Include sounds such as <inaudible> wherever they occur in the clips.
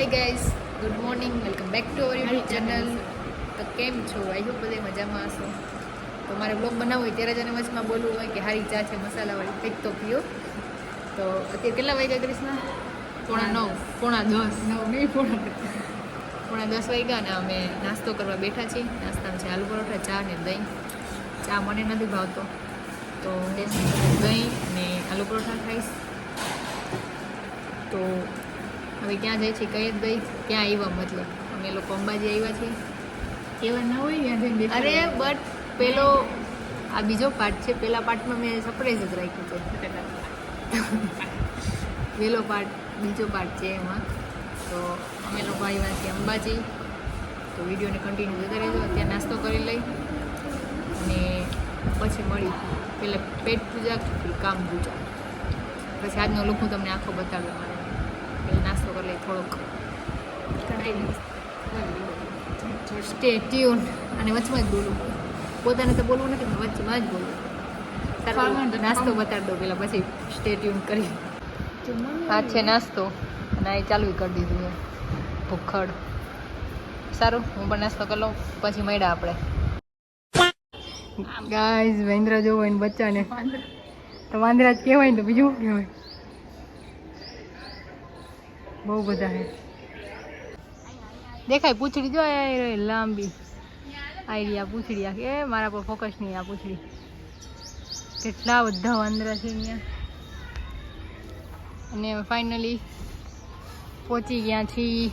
Hey guys good morning welcome back to our YouTube channel તો કેમ છો? I hope બધે મજામાં હશો. તો મારે બ્લોગ બનાવવો હોય ત્યારે જ અને વચમાં બોલવું હોય કે હારી ચા છે મસાલાવાળી. કંઈક તો પીઓ તો અત્યારે કેટલા વાગ્યા ક્રિષ્ના? પોણા નવ પોણા દસ. નવ નહીં પોણા પોણા દસ વાગ્યા અને અમે નાસ્તો કરવા બેઠા છીએ. નાસ્તામાં છે આલુ પરોઠા ચા ને દહીં. ચા મને નથી ભાવતો. તો દહીં ને આલુ પરોઠા ખાઈશ. તો હવે ક્યાં જાય છે કઈ જ ગઈ ક્યાં આવ્યા મતલબ? અમે લોકો અંબાજી આવ્યા છીએ. કેવા ના હોય ત્યાં જઈને અરે બટ પેલો આ બીજો પાર્ટ છે પેલા પાર્ટમાં મેં સરપ્રાઈઝ જ રાખ્યું છે. પેલો પાર્ટ બીજો પાર્ટ છે એમાં. તો અમે લોકો આવ્યા છીએ અંબાજી. તો વિડીયોને કન્ટિન્યુ જતા રહેજો ત્યાં નાસ્તો કરી લઈ. અને પછી મળી પેલા પેટ પૂજા કામ પૂજા. પછી આજનો લુક હું તમને આખો બતાવ્યો નાસ્તો કરી લઈએ થોડોક. સ્ટે ટ્યુન અને વચમાં જ બોલું. પોતાને તો બોલવું નથી પણ વચમાં જ બોલું. સારું નાસ્તો બતાડી દો પેલા પછી સ્ટે ટ્યુન કરી. આ છે નાસ્તો. અને આ ચાલુ કરી દીધું છે. ભૂખડ. સારું હું પણ નાસ્તો કરી લઉં પછી મળ્યા આપણે. ગાઈઝ મહેન્દ્ર જોવો એને બચ્ચાને. તો વાંદરા જ કહેવાય ને તો બીજું શું કહેવાય? બહુ બધા હે. દેખાય, પૂછડી જો આ લાંબી. આવી આ પૂંછડી આ કે મારા પર ફોકસ નહીં આ પૂછડી. કેટલા બધા વાંદરા છે અહીંયા. અને ફાઇનલી પહોંચી ગયા છીએ.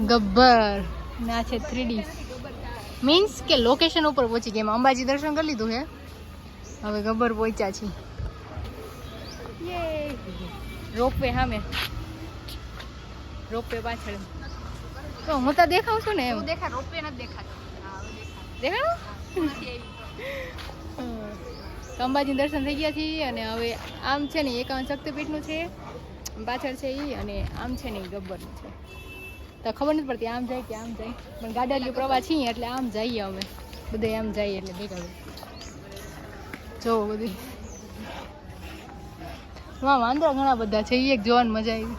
ગબ્બર. ના, છે થ્રીડી મીન્સ કે લોકેશન ઉપર પહોંચી ગયા. અંબાજી દર્શન કરી લીધું હે. હવે ગબ્બર પહોંચ્યા છીએ. રોપવે સામે રોપવે પાછળ તો હું તો દેખાવ છું ને એમ. દેખા રોપે નથી દેખાતો. દેખાડો તો અંબાજી દર્શન થઈ ગયા છીએ અને હવે આમ છે ને એકાવન શક્તિપીઠનું છે પાછળ છે એ અને આમ છે ને એ ગબ્બરનું છે. તો ખબર નથી પડતી આમ જાય કે આમ જાય. પણ ગાડાલીઓ પ્રવાહ છીએ એટલે આમ જઈએ અમે. બધે આમ જઈએ એટલે ભેગા જોવો બધું. વાંદરા ઘણા બધા છે. એ એક જોવાની મજા આવી.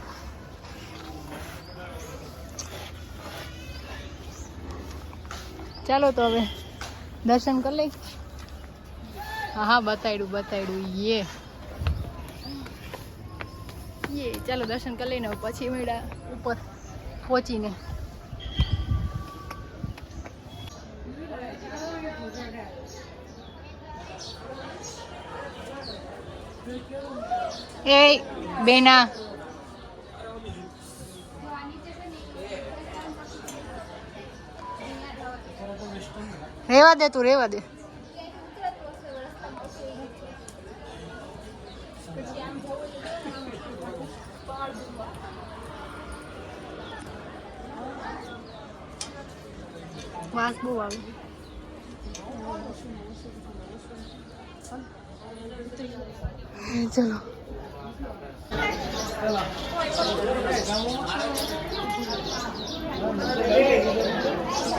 ચાલો તો હવે દર્શન કરી લઈ. હા બતાડ્યું બતાડ્યું. યે. યે, ચાલો દર્શન કરી લઈને પછી મળ્યા ઉપર પહોંચીને. એ બેના. રેવા દે તું રેવા દે. વાસ બહુ આવે. ચલો. જા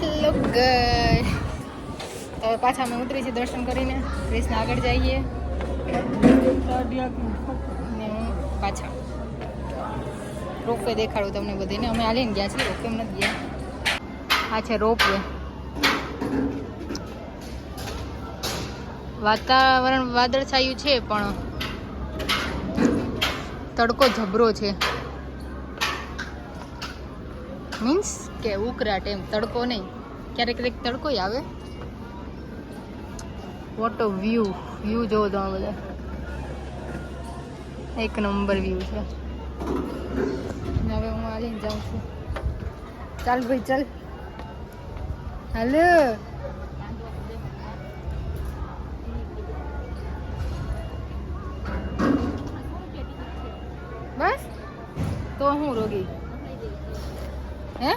હેલો હવે પાછા અમે ઉતરી છીએ દર્શન કરીને. ક્રિષ્ના આગળ જઈએ. પાછા. રોપવે દેખાડું તમને બધીને. અમે હાલીને ગયા છીએ, રોપવે નથી ગયા. આ છે રોપવે. વાતાવરણ વાદળછાયું છે, પણ તડકો જબરો છે. મીન્સ કે ઉકરાટ એમ તડકો નહીં. ક્યારેક ક્યારેક તડકો આવે. વોટ અ વ્યૂ વ્યૂ જોવો તમે બધા. એક નંબર વ્યૂ છે. હવે હું આવીને જાઉં છું. ચાલ ભાઈ, ચાલ. હાલો. જોગી હે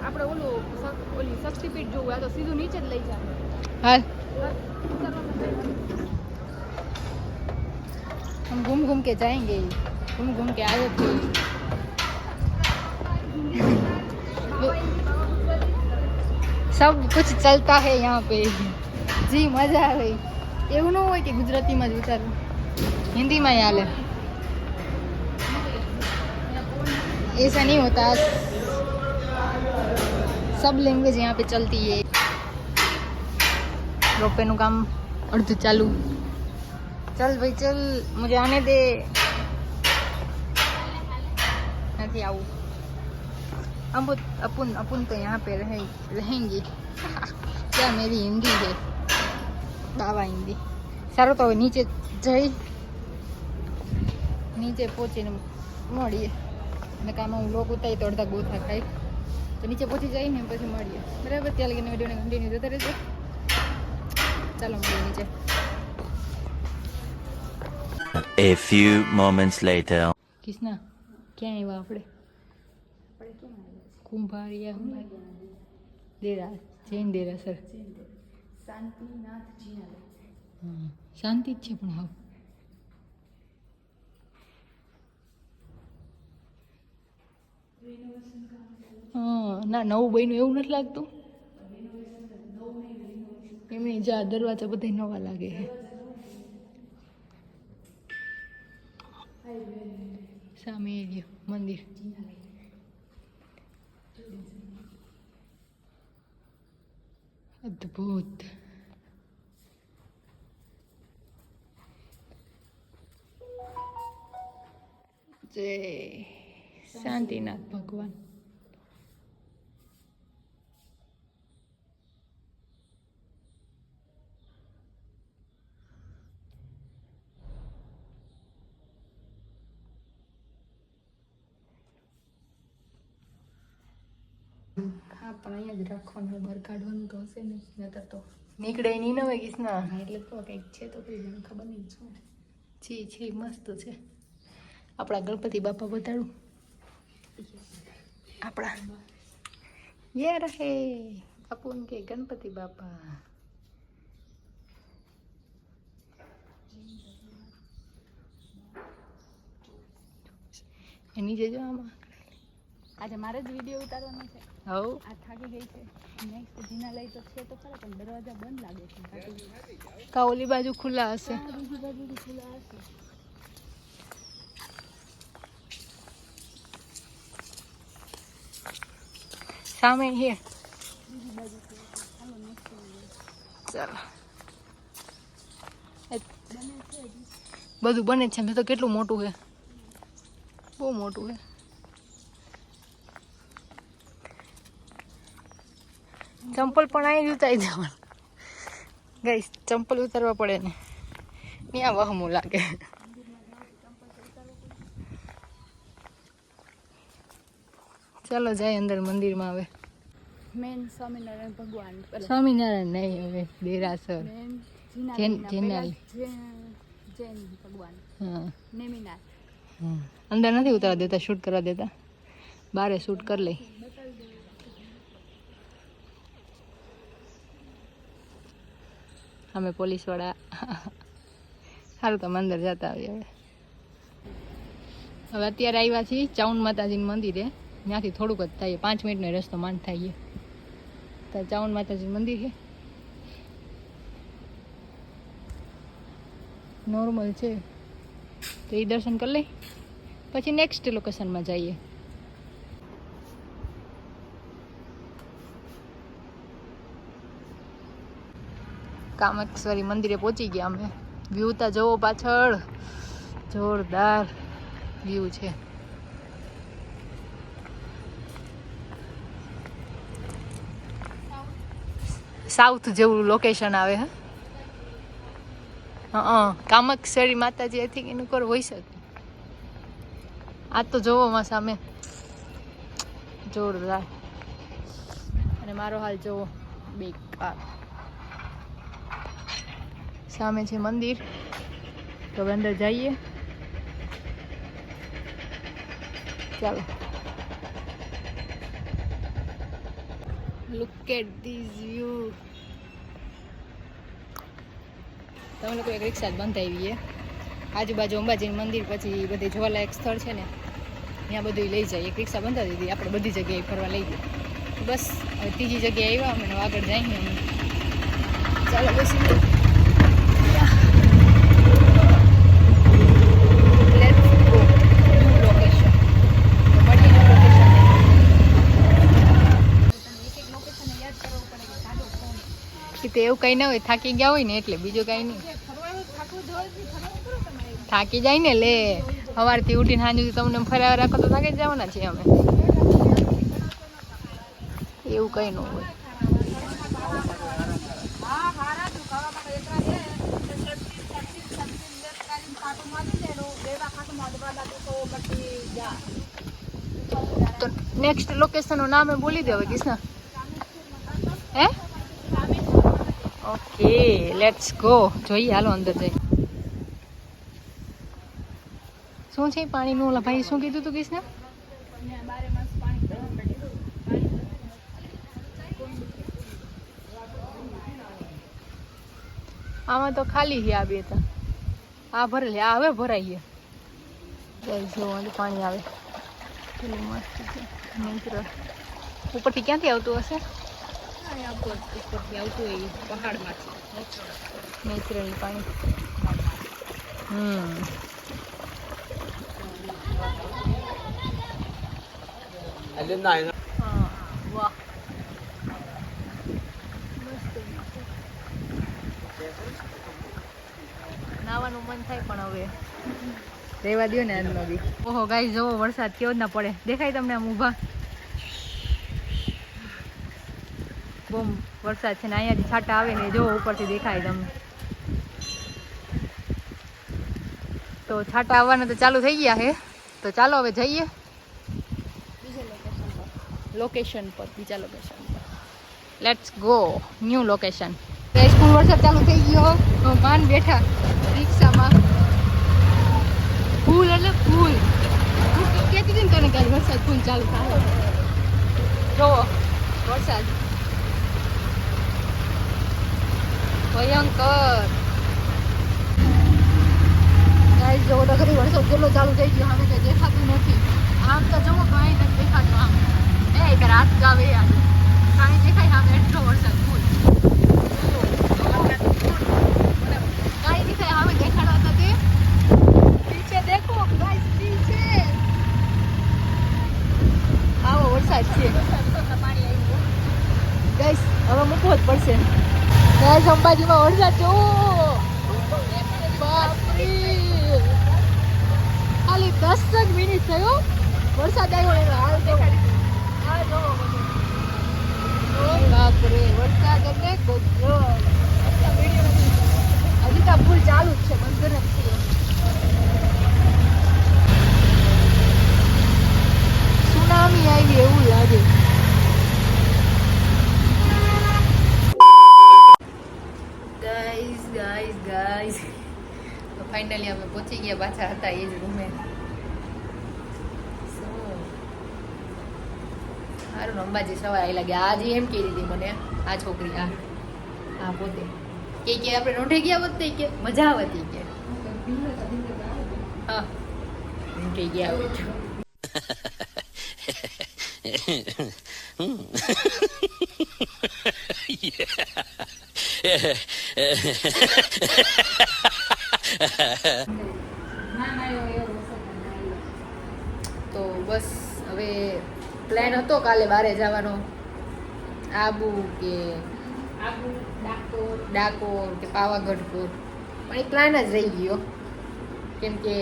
આપણે ઓલું શક- ઓલી શક્તિપીઠ જોવું આ તો સીધું નીચે જ લઈ જાય હાલ हम घूम घूम के जाएंगे घूम घूम के आए थे सब कुछ चलता है यहाँ पे જી મજા આવે એવું ન હોય કે ગુજરાતીમાં જ વિચારું હિન્દીમાં હાલે ऐसा नहीं होता। सब लैंग्वेज यहाँ पे चलती है। રોપેનું કામ અડધું ચાલુ ચલ ભાઈ ચલ મુજે આને દે નથી આવું अमुत अपुन अपुन तो यहाँ पे रहे, रहेंगी। क्या मेरी हिंदी है? બાવા હિન્દી સારું તો હવે નીચે જઈ નીચે પહોંચીને મળીએ અને કામ હું લોક ઉતારી તો અડધા ગોથા ખાઈ. તો નીચે પહોંચી જઈને પછી મળીએ. બરાબર? ત્યાં લગીને વિડીયોને કન્ટિન્યુ જતા રહેશે ચાલો મળીએ નીચે. A few moments later. કિસના ક્યાં આવ્યા આપણે? કુંભારિયા દેરા જૈન દેરાસર શાંતિનાથ જીના હમ, શાંતિ જ છે પણ હા ના, નવું બન્યું એવું નથી લાગતું? એમની જા, દરવાજા બધા નવા લાગે છે. સામે એરિયો મંદિર. અદ્ભુત. જય. શાંતિનાથ. ભગવાન. હા પણ અહીંયા જ રાખવાનું બહાર કાઢવાનું તો હશે ને નતર તો નીકળે નહીં ન હોય કિસના એટલે તો કંઈક છે તો કઈ મને ખબર નહીં છે. જી છે મસ્ત છે. આપણા ગણપતિ બાપા બતાડું. આપણા. યે રહે. બાપુ કે ગણપતિ બાપા. એની જો આમાં. આજે મારે જ વીડિયો ઉતારવાનો છે. હવ. આ થાકી ગઈ છે. નેક્સ્ટ જીના લઈ તો છે તો ખરા પણ દરવાજા બંધ લાગે છે. કા ઓલી બાજુ ખુલ્લા હશે. બાજુ ખુલ્લા હશે. સામે એ- બધું બને છે. તો કેટલું મોટું છે. બહુ મોટું છે. ચંપલ પણ અહીં ઉતારી દેવાનું ગઈ ચંપલ ઉતારવા પડે ને. ત્યાં વહમું લાગે. ચાલો જાય અંદર મંદિરમાં હવે. મેન સ્વામિનારાયણ ભગવાન સ્વામિનારાયણ નહીં હવે દેરાસર. જૈન- ભગવાન હા. નેમિનાથ અંદર નથી ઉતારવા દેતા શૂટ કરવા દેતા? બારે શૂટ કરી લઈ. અમે પોલીસવાળા સારું તમે અંદર જતા આવીએ હવે. હવે અત્યારે આવ્યા છીએ ચાઉન માતાજીનું મંદિરે. ત્યાંથી થોડુંક જ થાય પાંચ મિનિટનો રસ્તો માંડ થાય ત્યાં ચાઉન માતાજીનું મંદિર છે નોર્મલ છે તો એ દર્શન કરી લઈ પછી નેક્સ્ટ લોકેશનમાં જઈએ કામેશ્વરી મંદિરે પહોંચી ગયા અમે વ્યૂ તા જોવો પાછળ જોરદાર વ્યૂ છે સાઉથ જેવું લોકેશન આવે, હે? હા કામક્ષરી માતાજી આઈ થિંક એનું કર હોઈ શકે. આ તો જોવો માં સામે. જોરદાર. અને મારો હાલ જોવો. બેકાર. સામે છે મંદિર. તો અંદર જઈએ. ચાલો. Look at this view. તમે લોકો એક રિક્ષા જ બંધાવીએ. આજુબાજુ અંબાજીનું મંદિર પછી બધે જોવાલાયક સ્થળ છે ને, ત્યાં બધું લઈ જાય એક રિક્ષા બંધાવી દીધી, આપણે બધી જગ્યાએ ફરવા લઈ ગઈ બસ ત્રીજી જગ્યાએ આવ્યા અમે આગળ જઈએ અમે. ચાલો, બેસી Let's go. New location. તો મળીએ new location એ. એ તો એવું કઈ ના હોય. થાકી ગયા હોય ને એટલે બીજું કઈ નહીં. થાકી જાય ને લે. સવારથી ઉઠીને સાંજ સુધી તમને ફરાવા રાખો તો થાકી જવાના છીએ અમે. એવું કઈ ન હોય. તો નેક્સ્ટ લોકેશનનું નામ બોલી દેવું હવે હે? ઓકે લેટ્સ ગો જોઈએ, હાલો અંદર જઈ. શું છે પાણીનું ઓલા ભાઈ, શું કીધું તું કિસ્ના? આમાં તો ખાલી છે આ બે તો. આ ભરેલી આ હવે ભરાઈએ પાણી આવે. મસ્ત છે. નેચરલ ઉપરથી ક્યાંથી આવતું હશે? ઉપરથી આવતું હોય પહાડમાંથી નેચરલ પાણી હમ હા વાહ નાવાનું મન થાય પણ હવે. રહેવા દો ને આજનો બી ઓહો ગાય જોવો વરસાદ કેવો જ ના પડે. દેખાય તમને આમ ઊભા. બહુ વરસાદ છે ને અહીંયાથી છાંટા આવે ને જો ઉપરથી દેખાય તમને. તો છાંટા આવવાના તો ચાલુ થઈ ગયા છે તો ચાલો હવે જઈએ. લોકેશન પર બીજા લોકેશન પર. Let's go new location school વરસાદ ચાલુ થઈ ગયો માન બેઠા રિક્ષામાં. ફૂલ એટલે ફૂલ હું કહેતી હતી ને તને કે વરસાદ ફૂલ ચાલુ થાય. જુઓ વરસાદ. ભયંકર. ગાઈસ જોવો વરસાદ કેટલો ચાલુ થઈ ગયો હવે કંઈ દેખાતું નથી. આમ તો જોવો કાંઈ નથી દેખાતું આમ. એ એક રાત ગાવે યાર. કાંઈ દેખાય આમ એટલો વરસાદ કાંઈ દેખાય હવે દેખાડા હતા તે પીછે દેખો ગાઈસ પીછે આવો વરસાદ છે. ગાઈસ હવે મૂકવો જ પડશે. ગાઈસ અંબાજીમાં વરસાદ બાપરે ખાલી દસ જ મિનિટ થયો. વરસાદ આવ્યો એટલે હાલ દેખાડી બાપરે, વરસાદ એટલે ગજબ હજી તો ભૂલ ચાલુ જ છે, બંધ સુનામી આવી એવું લાગે. પહોંચી ગયા પાછા હતા એ જ રૂમે સારું અંબાજી સવારે આવી લાગે આજે એમ કહી દીધી મને આ છોકરી આ હા પોતે કે કે આપણે નોંધે ગયા હોત તો કે મજા આવતી કે હા એમ કહી ગયા હોય તો તો બસ હવે પ્લાન હતો કાલે બારે જવાનો. આબુ કે આબુ ડાકોર. ડાકોર કે પાવાગઢ કોટ પણ એ પ્લાન જ રહી ગયો. કેમ કે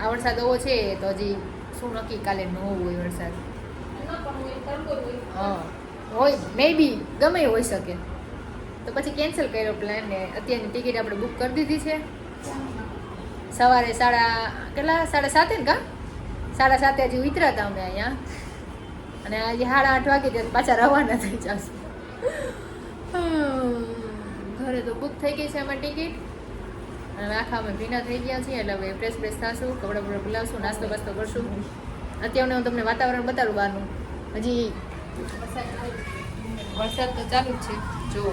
આ વરસાદ એવો છે તો હજી શું નક્કી કાલે ન હોય વરસાદ. હા હોય મે બી ગમે હોઈ શકે. તો પછી કેન્સલ કર્યો પ્લાન ને. અત્યારની ટિકિટ આપણે બુક કરી દીધી છે. સવારે સાડા કેટલા? સાડા સાતે ને કા? સાડા સાતે હજી ઉતર્યા હતા અમે અહીંયા. અને આજે સાડા આઠ વાગે ત્યાં પાછા રવાના થઈ જશે. <sighs> ઘરે તો બુક થઈ ગઈ છે અમારી ટિકિટ અને આખા અમે ભીના થઈ ગયા છીએ, એટલે હવે ફ્રેશ ફ્રેશ થશું, કપડાં બપડા બોલાવશું નાસ્તો બાસ્તો કરશું. અત્યારે હું તમને વાતાવરણ બતાડું બહારનું. હજી વરસાદ તો ચાલુ જ છે. જો.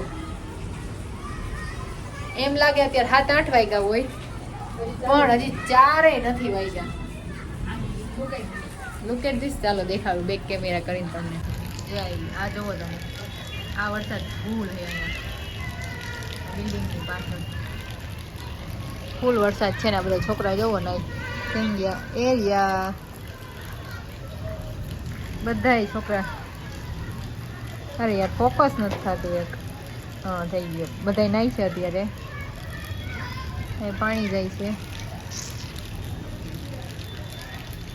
એમ લાગે અત્યારે સાત આઠ વાગ્યા હોય, પણ હજી ચારેય નથી વાગ્યા. લુક એટ ધીસ ચાલો દેખાડું બેક કેમેરા કરીને તમને. આ- જુઓ જોવો તમે. આ વરસાદ ફૂલ છે અહીંયા. બિલ્ડિંગની પાછળ. ફૂલ વરસાદ છે ને આ બધા છોકરા જોવો ને કેમ ગયા એરિયા બધાય છોકરા. અરે યાર ફોકસ નથી થતું એક. હા થઈ ગયો. બધાય નાઈ છે અત્યારે. એ પાણી જાય છે.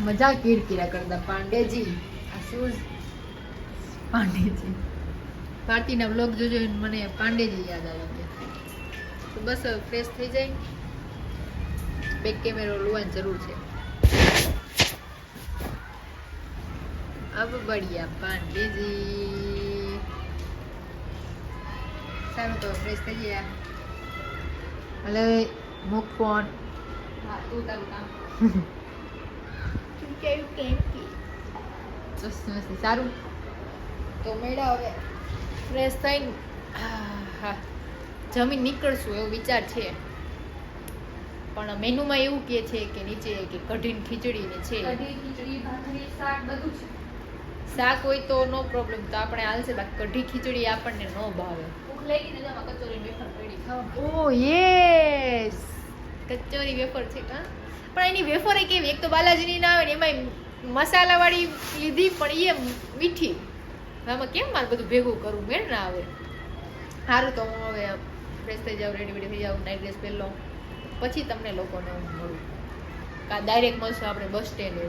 મજા કિરકિરા કરતા. પાંડેજી આ શું પાંડેજી. ભારતીના બ્લોગ જોજો મને પાંડેજી યાદ આવી ગયા તો બસ ફ્રેશ થઈ જાય. બેક કેમેરો લોવાની જરૂર છે. અબ બઢિયા પાંડેજી. સારું તો ફ્રેશ થઈ ગયા. હલે મૂક ફોન હા તું તારું કામ <laughs> કેવું કેમ કે? સારું. તો મેળા હવે ફ્રેશ થઈને હા હા. જમીન નીકળશું એવો વિચાર છે. પણ મેનુમાં એવું કહે છે કે નીચે કે કઢીન ખીચડી ને છે. શાક હોય તો નો પ્રોબ્લેમ તો આપણે હાલશે બાકી કઢી ખીચડી આપણને નો ભાવે. ઓ યસ કચોરી વેફર છે કા પણ એની વેફર એ કેવી? એક તો બાલાજીની ના આવે ને એમાં મસાલાવાળી લીધી, પણ એ મીઠી. આમાં કેમ મારે બધું ભેગું કરવું? મેળ ના આવે. સારું તો હું હવે ફ્રેશ થઈ જાઉં રેડી થઈ જાઉં નાઇટ ડ્રેસ પહેલો પછી તમને લોકોને હું મળું. કાં ડાયરેક્ટ મળશું આપણે બસ સ્ટેન્ડે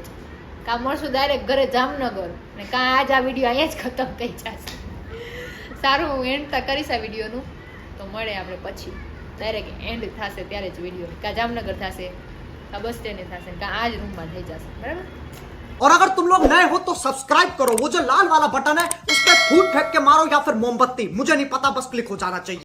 કાં મળશું ડાયરેક્ટ ઘરે જામનગર. ને કાં આજ આ વીડિયો અહીંયા જ ખતમ થઈ જશે. સારું, હું એન્ડ કરીશ આ વિડીયોનું તો મળે આપણે પછી. ડાયરેક્ટ એન્ડ થશે ત્યારે જ વીડિયો કાં જામનગર થશે. કાં બસ સ્ટેન્ડે થશે કાં આ જ રૂમમાં થઈ જશે બરાબર और अगर तुम लोग नए हो तो सब्सक्राइब करो वो जो लाल वाला बटन है उस पर फूट फेंक के मारो या फिर मोमबत्ती मुझे नहीं पता बस क्लिक हो जाना चाहिए